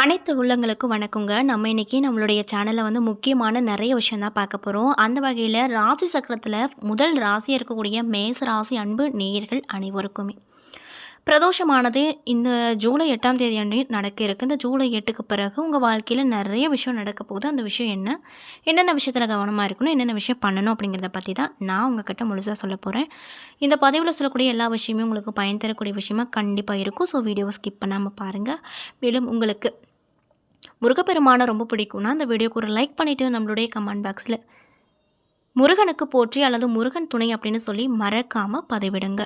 அனைத்து உள்ளங்களுக்கும் வணக்கங்க. நம்ம இன்னைக்கு நம்மளுடைய சேனலில் வந்து முக்கியமான நிறைய விஷயம் தான் பார்க்க போகிறோம் அந்த வகையில் ராசி சக்கரத்தில் முதல் ராசியாக இருக்கக்கூடிய மேச ராசி அன்பு நேயர்கள் அனைவருக்குமே. பிரதோஷமானது இந்த ஜூலை எட்டாம் தேதி அன்று நடக்க இருக்கு. இந்த ஜூலை எட்டுக்கு பிறகு உங்கள் வாழ்க்கையில் நிறைய விஷயம் நடக்க போகுது. அந்த விஷயம் என்ன? என்னென்ன விஷயத்தில் கவனமாக இருக்கணும்? என்னென்ன விஷயம் பண்ணணும்? அப்படிங்கிறத பற்றி தான் நான் உங்ககிட்ட முழுசாக சொல்ல போகிறேன் இந்த பதிவில் சொல்லக்கூடிய எல்லா விஷயமும் உங்களுக்கு பயன் தரக்கூடிய விஷயமா கண்டிப்பாக இருக்கும். ஸோ வீடியோவை ஸ்கிப் பண்ணாமல் பாருங்கள் மேலும் உங்களுக்கு முருகப்பெருமானை ரொம்ப பிடிக்கும்னா அந்த வீடியோக்கு ஒரு லைக் பண்ணிவிட்டு நம்மளுடைய கமெண்ட் பாக்ஸில் முருகனுக்கு போற்றி அல்லது முருகன் துணை அப்படின்னு சொல்லி மறக்காமல் பதிவிடுங்க.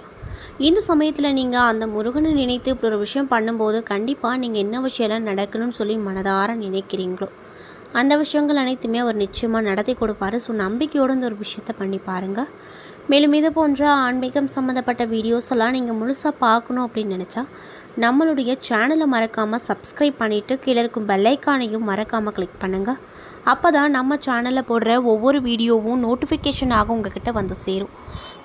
இந்த சமயத்தில் நீங்கள் அந்த முருகனை நினைத்து இப்படி ஒரு விஷயம் பண்ணும்போது கண்டிப்பாக நீங்கள் என்ன விஷயம்லாம் நடக்கணும்னு சொல்லி மனதார நினைக்கிறீங்களோ அந்த விஷயங்கள் அனைத்துமே அவர் நிச்சயமாக நடத்தி கொடுப்பாரு. ஸோ நம்பிக்கையோடு இந்த ஒரு விஷயத்த பண்ணி பாருங்கள் மேலும் இது போன்ற ஆன்மீகம் சம்மந்தப்பட்ட வீடியோஸ் எல்லாம் நீங்கள் முழுசாக பார்க்கணும் அப்படின்னு நினச்சா நம்மளுடைய சேனலை மறக்காமல் சப்ஸ்கிரைப் பண்ணிவிட்டு கீழே இருக்கும் பெல்லைக்கானையும் மறக்காமல் கிளிக் பண்ணுங்கள் அப்போ தான் நம்ம சேனலில் போடுற ஒவ்வொரு வீடியோவும் நோட்டிஃபிகேஷனாக உங்ககிட்ட வந்து சேரும்.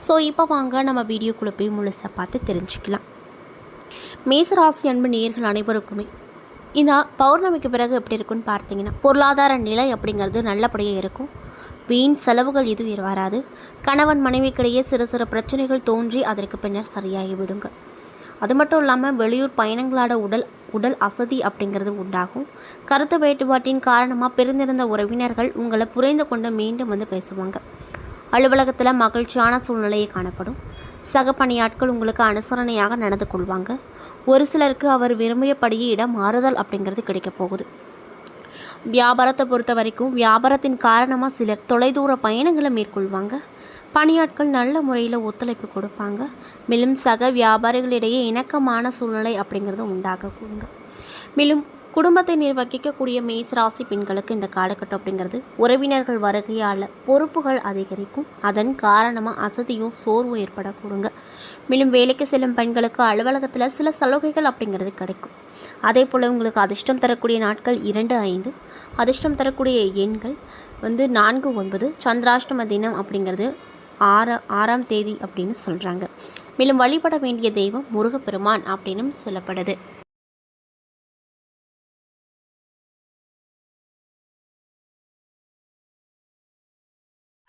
ஸோ இப்போ வாங்க நம்ம வீடியோக்குள்ளே போய் முழுசாக பார்த்து தெரிஞ்சுக்கலாம். மேசராசி அன்பு நேர்கள் அனைவருக்குமே இந்த பௌர்ணமிக்கு பிறகு எப்படி இருக்குன்னு பார்த்தீங்கன்னா பொருளாதார நிலை அப்படிங்கிறது நல்லபடியாக இருக்கும். வீண் செலவுகள் எதுவும் வராது. கணவன் மனைவிக்கிடையே சிறு சிறு பிரச்சனைகள் தோன்றி அதற்கு பின்னர் சரியாகி விடுங்க அது மட்டும் இல்லாமல் வெளியூர் பயணங்களோட உடல் உடல் அசதி அப்படிங்கிறது உண்டாகும். கருத்து வேறுபாட்டின் காரணமாக பிரிந்திருந்த உறவினர்கள் உங்களை புரிந்து கொண்டு மீண்டும் வந்து பேசுவாங்க. அலுவலகத்தில் மகிழ்ச்சியான சூழ்நிலையை காணப்படும். சக பணியாட்கள் உங்களுக்கு அனுசரணையாக நடந்து கொள்வாங்க. ஒரு சிலருக்கு அவர் விரும்பியபடியே இடம் மாறுதல் அப்படிங்கிறது கிடைக்கப் போகுது. வியாபாரத்தை பொறுத்த வரைக்கும் வியாபாரத்தின் காரணமாக சிலர் தொலைதூர பயணங்களை மேற்கொள்வாங்க. பணியாட்கள் நல்ல முறையில் ஒத்துழைப்பு கொடுப்பாங்க. மேலும் சக வியாபாரிகளிடையே இணக்கமான சூழ்நிலை அப்படிங்கிறது உண்டாகக்கூடுங்க. மேலும் குடும்பத்தை நிர்வகிக்கக்கூடிய மேசராசி பெண்களுக்கு இந்த காலகட்டம் அப்படிங்கிறது உறவினர்கள் வருகையால் பொறுப்புகள் அதிகரிக்கும். அதன் காரணமாக அசதியும் சோர்வும் ஏற்படக்கூடுங்க. மேலும் வேலைக்கு செல்லும் பெண்களுக்கு அலுவலகத்தில் சில சலுகைகள் அப்படிங்கிறது கிடைக்கும். அதே போல் உங்களுக்கு அதிர்ஷ்டம் தரக்கூடிய நாட்கள் இரண்டு ஐந்து அதிர்ஷ்டம் தரக்கூடிய எண்கள் வந்து நான்கு ஒன்பது சந்திராஷ்டம தினம் அப்படிங்கிறது ஆற ஆறாம் தேதி அப்படின்னு சொல்கிறாங்க மேலும் வழிபட வேண்டிய தெய்வம் முருகப்பெருமான் அப்படின்னும் சொல்லப்படுது.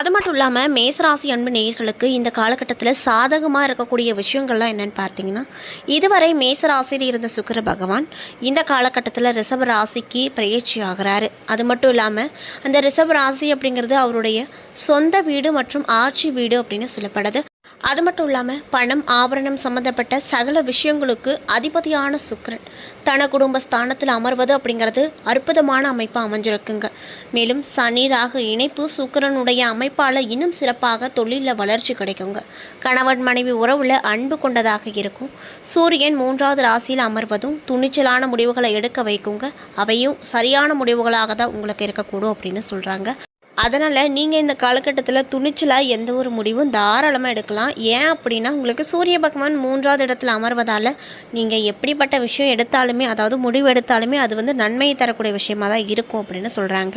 அது மட்டும் இல்லாமல் மேசராசி அன்பு நேயர்களுக்கு இந்த காலகட்டத்தில் சாதகமாக இருக்கக்கூடிய விஷயங்கள்லாம் என்னென்னு பார்த்தீங்கன்னா இதுவரை மேசராசியில் இருந்த சுக்கிர பகவான் இந்த காலகட்டத்தில் ரிஷப ராசிக்கு பயிற்சி ஆகிறாரு. அது மட்டும் இல்லாமல் அந்த ரிஷப ராசி அப்படிங்கிறது அவருடைய சொந்த வீடு மற்றும் ஆட்சி வீடு அப்படின்னு சொல்லப்படுது. அது மட்டும் இல்லாமல் பணம் ஆபரணம் சம்மந்தப்பட்ட சகல விஷயங்களுக்கு அதிபதியான சுக்கரன். தன குடும்ப ஸ்தானத்தில் அமர்வது அப்படிங்கிறது அற்புதமான அமைப்பாக அமைஞ்சிருக்குங்க. மேலும் சனி ராகு இணைப்பு சுக்கிரனுடைய அமைப்பால் இன்னும் சிறப்பாக தொழிலில் வளர்ச்சி கிடைக்குங்க. கணவன் மனைவி உறவில் அன்பு கொண்டதாக இருக்கும். சூரியன் மூன்றாவது ராசியில் அமர்வதும் துணிச்சலான முடிவுகளை எடுக்க வைக்குங்க. அவையும் சரியான முடிவுகளாக தான் உங்களுக்கு இருக்கக்கூடும் அப்படின்னு சொல்கிறாங்க அதனால் நீங்கள் இந்த காலகட்டத்தில் துணிச்சலாக எந்த ஒரு முடிவும் தாராளமாக எடுக்கலாம். ஏன் அப்படின்னா உங்களுக்கு சூரிய பகவான் மூன்றாவது இடத்துல அமர்வதால் நீங்கள் எப்படிப்பட்ட விஷயம் எடுத்தாலுமே அதாவது முடிவு எடுத்தாலுமே அது வந்து நன்மையை தரக்கூடிய விஷயமாக தான் இருக்கும் அப்படின்னு சொல்கிறாங்க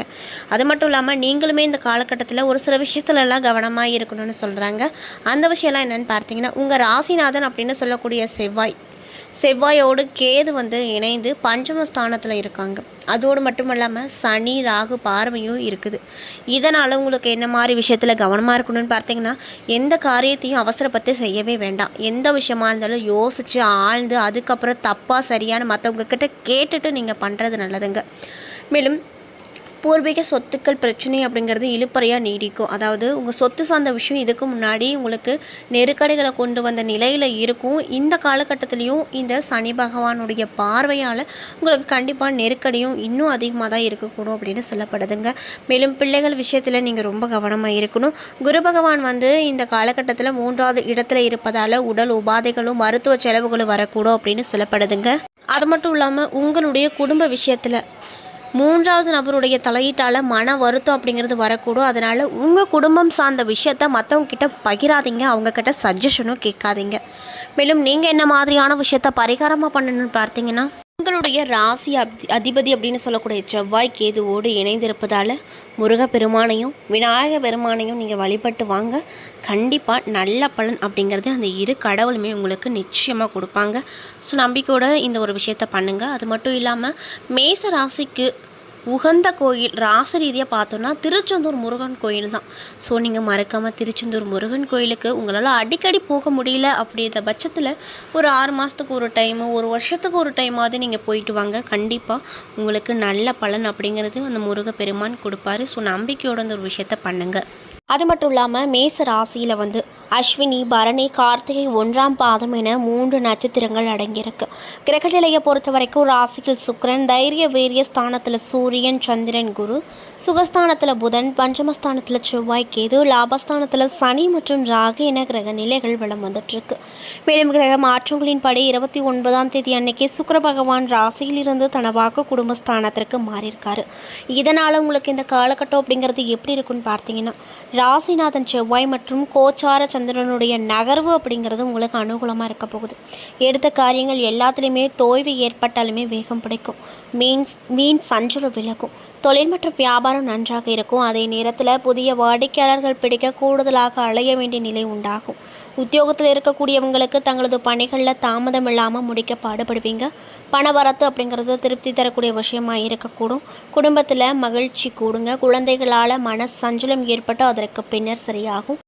அது மட்டும் இல்லாமல் நீங்களுமே இந்த காலகட்டத்தில் ஒரு சில விஷயத்துலலாம் கவனமாக இருக்கணும்னு சொல்கிறாங்க அந்த விஷயம்லாம் என்னென்னு பார்த்தீங்கன்னா உங்கள் ராசிநாதன் அப்படின்னு சொல்லக்கூடிய செவ்வாய் செவ்வாயோடு கேது வந்து இணைந்து பஞ்சம ஸ்தானத்தில் இருக்காங்க. அதோடு மட்டும் இல்லாமல் சனி ராகு பார்வையும் இருக்குது. இதனால் உங்களுக்கு என்ன மாதிரி விஷயத்தில் கவனமாக இருக்கணும்னு பார்த்தீங்கன்னா எந்த காரியத்தையும் அவசரப்பட்டு செய்யவே வேண்டாம். எந்த விஷயமா இருந்தாலும் யோசித்து ஆழ்ந்து அதுக்கப்புறம் தப்பாக சரியான மற்றவங்க கிட்ட கேட்டுட்டு நீங்கள் பண்ணுறது நல்லதுங்க. மேலும் பூர்வீக சொத்துக்கள் பிரச்சனை அப்படிங்கிறது இழுப்பறையாக நீடிக்கும். அதாவது உங்கள் சொத்து சார்ந்த விஷயம் இதுக்கு முன்னாடி உங்களுக்கு நெருக்கடிகளை கொண்டு வந்த நிலையில் இருக்கும். இந்த காலகட்டத்திலையும் இந்த சனி பகவானுடைய பார்வையால் உங்களுக்கு கண்டிப்பாக நெருக்கடியும் இன்னும் அதிகமாக தான் இருக்கக்கூடும் அப்படின்னு சொல்லப்படுதுங்க. மேலும் பிள்ளைகள் விஷயத்தில் நீங்கள் ரொம்ப கவனமாக இருக்கணும். குரு பகவான் வந்து இந்த காலகட்டத்தில் மூன்றாவது இடத்துல இருப்பதால் உடல் உபாதைகளும் மருத்துவ செலவுகளும் வரக்கூடும் அப்படின்னு சொல்லப்படுதுங்க. அது மட்டும் இல்லாமல் உங்களுடைய குடும்ப விஷயத்தில் மூன்றாவது நபருடைய தலையீட்டால் மன வருத்தம் அப்படிங்கிறது வரக்கூடும். அதனால் உங்கள் குடும்பம் சார்ந்த விஷயத்த மற்றவங்கக்கிட்ட பகிராதீங்க. அவங்கக்கிட்ட சஜஷனும் கேட்காதீங்க. மேலும் நீங்கள் என்ன மாதிரியான விஷயத்த பரிகாரமாக பண்ணணும்னு பார்த்தீங்கன்னா உங்களுடைய ராசி அதி அதிபதி அப்படின்னு சொல்லக்கூடிய செவ்வாய் கேதுவோடு இணைந்திருப்பதால் முருகப்பெருமானையும் விநாயக பெருமானையும் நீங்கள் வழிபட்டு வாங்க. கண்டிப்பாக நல்ல பலன் அப்படிங்கிறது அந்த இரு கடவுளுமே உங்களுக்கு நிச்சயமாக கொடுப்பாங்க. ஸோ நம்பிக்கையோட இந்த ஒரு விஷயத்த பண்ணுங்கள் அது மட்டும் இல்லாமல் மேச ராசிக்கு உகந்த கோயில் ராச ரீதியாக பார்த்தோன்னா திருச்செந்தூர் முருகன் கோயில் தான். ஸோ நீங்கள் மறக்காமல் திருச்செந்தூர் முருகன் கோயிலுக்கு உங்களால் அடிக்கடி போக முடியல அப்படின்ற பட்சத்தில் ஒரு ஆறு மாதத்துக்கு ஒரு டைமு ஒரு வருஷத்துக்கு ஒரு டைமாவது நீங்கள் போயிட்டு வாங்க. கண்டிப்பாக உங்களுக்கு நல்ல பலன் அப்படிங்கிறது அந்த முருக பெருமான் கொடுப்பாரு. ஸோ நம்பிக்கையோட அந்த ஒரு விஷயத்த பண்ணுங்கள் அது மட்டும் இல்லாமல் மேச ராசியில் வந்து அஸ்வினி பரணி கார்த்திகை ஒன்றாம் பாதம் என மூன்று நட்சத்திரங்கள் அடங்கியிருக்கு. கிரகநிலையை பொறுத்த வரைக்கும் ராசியில் சுக்கரன் தைரிய வீரிய ஸ்தானத்தில் சூரியன் சந்திரன் குரு. சுகஸ்தானத்தில் புதன் பஞ்சமஸ்தானத்தில் செவ்வாய் கேது லாபஸ்தானத்தில் சனி மற்றும் ராகு என கிரக நிலைகள் வளம் வந்துட்டுருக்கு. மேலும் கிரக மாற்றங்களின்படி இருபத்தி ஒன்பதாம் தேதி அன்னைக்கு சுக்கர பகவான் ராசியிலிருந்து தனவாக்கு குடும்பஸ்தானத்திற்கு மாறியிருக்காரு. இதனால் உங்களுக்கு இந்த காலகட்டம் அப்படிங்கிறது எப்படி இருக்குன்னு பார்த்தீங்கன்னா ராசிநாதன் செவ்வாய் மற்றும் கோச்சார சந்திரனுடைய நகர்வு அப்படிங்கிறது உங்களுக்கு அனுகூலமாக இருக்க போகுது. எடுத்த காரியங்கள் எல்லாத்துலேயுமே தோய்வு ஏற்பட்டாலுமே வேகம் பிடிக்கும். மீன் மீன் சஞ்சலம் விலகும். தொழில் மற்றும் வியாபாரம் நன்றாக இருக்கும். அதே நேரத்தில் புதிய வாடிக்கையாளர்கள் பிடிக்க கூடுதலாக அலைய வேண்டிய நிலை உண்டாகும். உத்தியோகத்தில் இருக்கக்கூடியவங்களுக்கு தங்களது பணிகளில் தாமதம் இல்லாமல் முடிக்க பாடுபடுவீங்க. பணவரத்து அப்படிங்கிறது திருப்தி தரக்கூடிய விஷயமா இருக்கக்கூடும். குடும்பத்தில் மகிழ்ச்சி கூடுங்க. குழந்தைகளால் மன சஞ்சலம் ஏற்பட்டு அதற்கு பின்னர் சரியாகும்.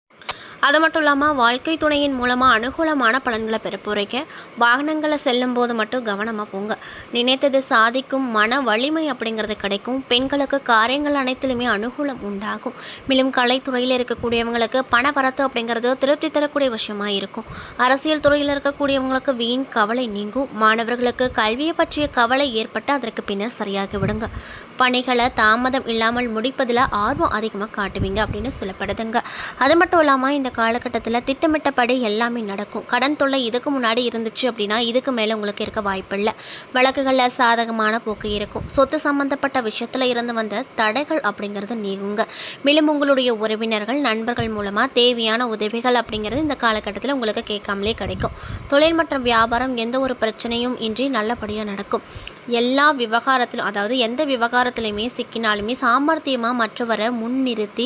அது மட்டும் இல்லாமல் வாழ்க்கை துணையின் மூலமாக அனுகூலமான பலன்களை பெற போகிறீங்க வாகனங்களை செல்லும் போது மட்டும் கவனமாக போங்க. நினைத்தது சாதிக்கும் மன வலிமை அப்படிங்கிறது கிடைக்கும். பெண்களுக்கு காரியங்கள் அனைத்திலுமே அனுகூலம் உண்டாகும். மேலும் கலைத்துறையில் இருக்கக்கூடியவங்களுக்கு பணவரத்து அப்படிங்கிறது திருப்தி தரக்கூடிய விஷயமாக இருக்கும். அரசியல் துறையில் இருக்கக்கூடியவங்களுக்கு வீண் கவலை நீங்கும். மாணவர்களுக்கு கல்வியை பற்றிய கவலை ஏற்பட்டு அதற்கு பின்னர் சரியாகி விடுங்க. பணிகளை தாமதம் இல்லாமல் முடிப்பதில் ஆர்வம் அதிகமாக காட்டுவீங்க அப்படின்னு சொல்லப்படுதுங்க. அது மட்டும் இல்லாமல் இந்த காலகட்டத்தில் திட்டமிட்டபடி எல்லாமே நடக்கும். கடன் தொல்லை இதுக்கு முன்னாடி இருந்துச்சு அப்படின்னா இதுக்கு மேலே உங்களுக்கு இருக்க வாய்ப்பில்லை வழக்குகளில் சாதகமான போக்கு இருக்கும். சொத்து சம்பந்தப்பட்ட விஷயத்தில் இருந்து வந்த தடைகள் அப்படிங்கிறது நீங்குங்க. மேலும் உங்களுடைய உறவினர்கள் நண்பர்கள் மூலமாக தேவையான உதவிகள் அப்படிங்கிறது இந்த காலகட்டத்தில் உங்களுக்கு கேட்காமலே கிடைக்கும். தொழில் மற்றும் வியாபாரம் எந்த ஒரு பிரச்சனையும் இன்றி நல்லபடியாக நடக்கும். எல்லா விவகாரத்திலும் அதாவது எந்த விவகாரம் விவகாரத்திலையுமே சிக்கினாலுமே சாமர்த்தியமாக மற்றவரை முன்னிறுத்தி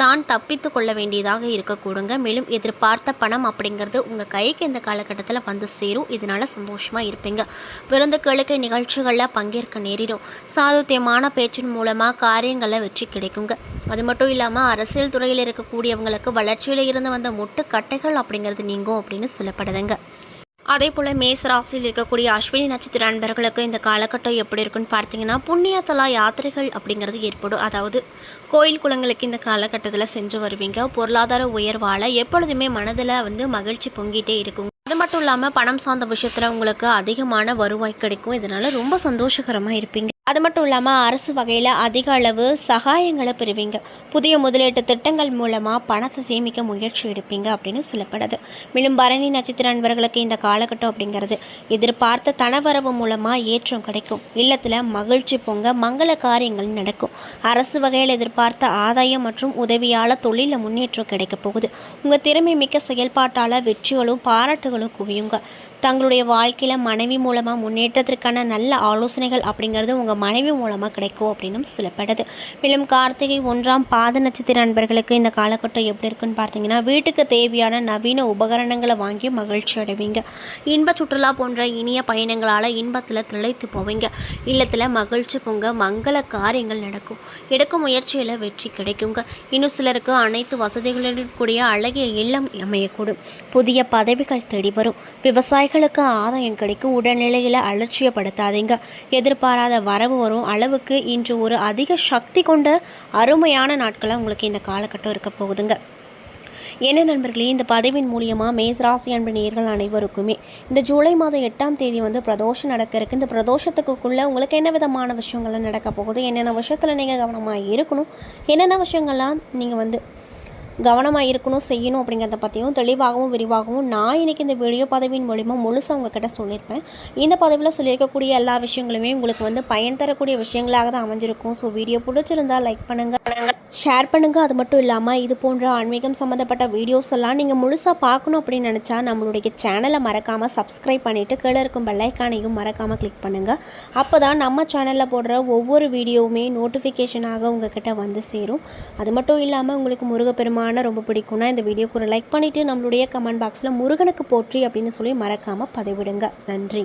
தான் தப்பித்து கொள்ள வேண்டியதாக இருக்கக்கூடுங்க. மேலும் எதிர்பார்த்த பணம் அப்படிங்கிறது உங்கள் கைக்கு இந்த காலகட்டத்தில் வந்து சேரும். இதனால் சந்தோஷமாக இருப்பீங்க. விருந்துகளுக்கு நிகழ்ச்சிகளில் பங்கேற்க நேரிடும். சாதுத்தியமான பேச்சின் மூலமாக காரியங்களில் வெற்றி கிடைக்குங்க. அது மட்டும் இல்லாமல் அரசியல் துறையில் இருக்கக்கூடியவங்களுக்கு வளர்ச்சியில் இருந்து வந்த முட்டுக்கட்டைகள் அப்படிங்கிறது நீங்கும் அப்படின்னு சொல்லப்படுதுங்க. அதே போல் மேச ராசியில் இருக்கக்கூடிய அஸ்வினி நட்சத்திர அன்பர்களுக்கு இந்த காலகட்டம் எப்படி இருக்குன்னு பார்த்தீங்கன்னா புண்ணியத்தலா யாத்திரைகள் அப்படிங்கிறது ஏற்படும். அதாவது கோயில் குளங்களுக்கு இந்த காலகட்டத்தில் சென்று வருவீங்க. பொருளாதார உயர்வால் எப்பொழுதுமே மனதில் வந்து மகிழ்ச்சி பொங்கிட்டே இருக்கும். அது மட்டும் இல்லாமல் பணம் சார்ந்த விஷயத்தில் உங்களுக்கு அதிகமான வருவாய் கிடைக்கும். இதனால் ரொம்ப சந்தோஷகரமாக இருப்பீங்க. அது மட்டும் இல்லாமல் அரசு வகையில் அதிக அளவு சகாயங்களை பெறுவீங்க. புதிய முதலீட்டு திட்டங்கள் மூலமாக பணத்தை சேமிக்க முயற்சி எடுப்பீங்க அப்படின்னு சொல்லப்படுது. மேலும் பரணி நட்சத்திர அன்பர்களுக்கு இந்த காலகட்டம் அப்படிங்கிறது எதிர்பார்த்த தனவரவு மூலமாக ஏற்றம் கிடைக்கும். இல்லத்தில் மகிழ்ச்சி பொங்க மங்கள காரியங்கள் நடக்கும். அரசு வகையில் எதிர்பார்த்த ஆதாயம் மற்றும் உதவியால் தொழிலில் முன்னேற்றம் கிடைக்க போகுது. உங்கள் திறமை மிக்க செயல்பாட்டால் வெற்றிகளும் பாராட்டுகளும் குவியுங்க. தங்களுடைய வாழ்க்கையில் மனைவி மூலமாக முன்னேற்றத்திற்கான நல்ல ஆலோசனைகள் அப்படிங்கிறது உங்கள் மனைவி மூலமாக கிடைக்கும் அப்படின்னு சொல்லப்படுது. மேலும் கார்த்திகை ஒன்றாம் பாத நட்சத்திர நண்பர்களுக்கு இந்த காலகட்டம் எப்படி இருக்குன்னு பார்த்தீங்கன்னா வீட்டுக்கு தேவையான நவீன உபகரணங்களை வாங்கி மகிழ்ச்சி அடைவீங்க. இன்ப சுற்றுலா போன்ற இனிய பயணங்களால் இன்பத்தில் திளைத்து போவீங்க. இல்லத்தில் மகிழ்ச்சி பொங்க மங்கள காரியங்கள் நடக்கும். எடுக்கும் முயற்சியில் வெற்றி கிடைக்குங்க. இன்னும் சிலருக்கு அனைத்து வசதிகளுடன் கூடிய அழகிய இல்லம் அமையக்கூடும். புதிய பதவிகள் தேடி வரும். விவசாயிகளுக்கு ஆதாயம் கிடைக்கும். உடல்நிலையில் அலட்சியப்படுத்தாதீங்க. எதிர்பாராத வர வரவு வரும். அளவுக்கு இன்று ஒரு அதிக சக்தி கொண்ட அருமையான நாட்களாக உங்களுக்கு இந்த காலகட்டம் இருக்க போகுதுங்க. என்ன நண்பர்களே இந்த பதவியின் மூலியமாக மேசராசி அன்பு நேர்கள் அனைவருக்குமே இந்த ஜூலை மாதம் எட்டாம் தேதி வந்து பிரதோஷம் நடக்க இருக்கு இந்த பிரதோஷத்துக்குள்ளே உங்களுக்கு என்ன விதமான விஷயங்கள்லாம் நடக்க போகுது? என்னென்ன விஷயத்தில் நீங்கள் கவனமாக இருக்கணும்? என்னென்ன விஷயங்கள்லாம் நீங்கள் வந்து கவனமாக இருக்கணும் செய்யணும் அப்படிங்கிறத பற்றியும் தெளிவாகவும் விரிவாகவும் நான் இன்றைக்கி இந்த வீடியோ பதவியின் மூலிமா முழுசாக உங்ககிட்ட சொல்லியிருப்பேன். இந்த பதவியில் சொல்லியிருக்கக்கூடிய எல்லா விஷயங்களுமே உங்களுக்கு வந்து பயன் தரக்கூடிய விஷயங்களாக தான் அமைஞ்சிருக்கும். ஸோ வீடியோ பிடிச்சிருந்தா லைக் பண்ணுங்கள் ஷேர் பண்ணுங்கள் அது மட்டும் இல்லாமல் இது போன்ற ஆன்மீகம் சம்மந்தப்பட்ட வீடியோஸ் எல்லாம் நீங்கள் முழுசாக பார்க்கணும் அப்படின்னு நினச்சா நம்மளுடைய சேனலை மறக்காமல் சப்ஸ்கிரைப் பண்ணிவிட்டு கீழே இருக்கும் பெல்லைக்கானையும் மறக்காமல் கிளிக் பண்ணுங்கள் அப்போ தான் நம்ம சேனலில் போடுற ஒவ்வொரு வீடியோவுமே நோட்டிஃபிகேஷனாக உங்ககிட்ட வந்து சேரும். அது மட்டும் இல்லாமல் உங்களுக்கு முருகப்பெருமானை ரொம்ப பிடிக்கும்னா இந்த வீடியோக்கு ஒரு லைக் பண்ணிவிட்டு நம்மளுடைய கமெண்ட் பாக்ஸில் முருகனுக்கு போற்றி அப்படின்னு சொல்லி மறக்காமல் பதிவிடுங்க. நன்றி.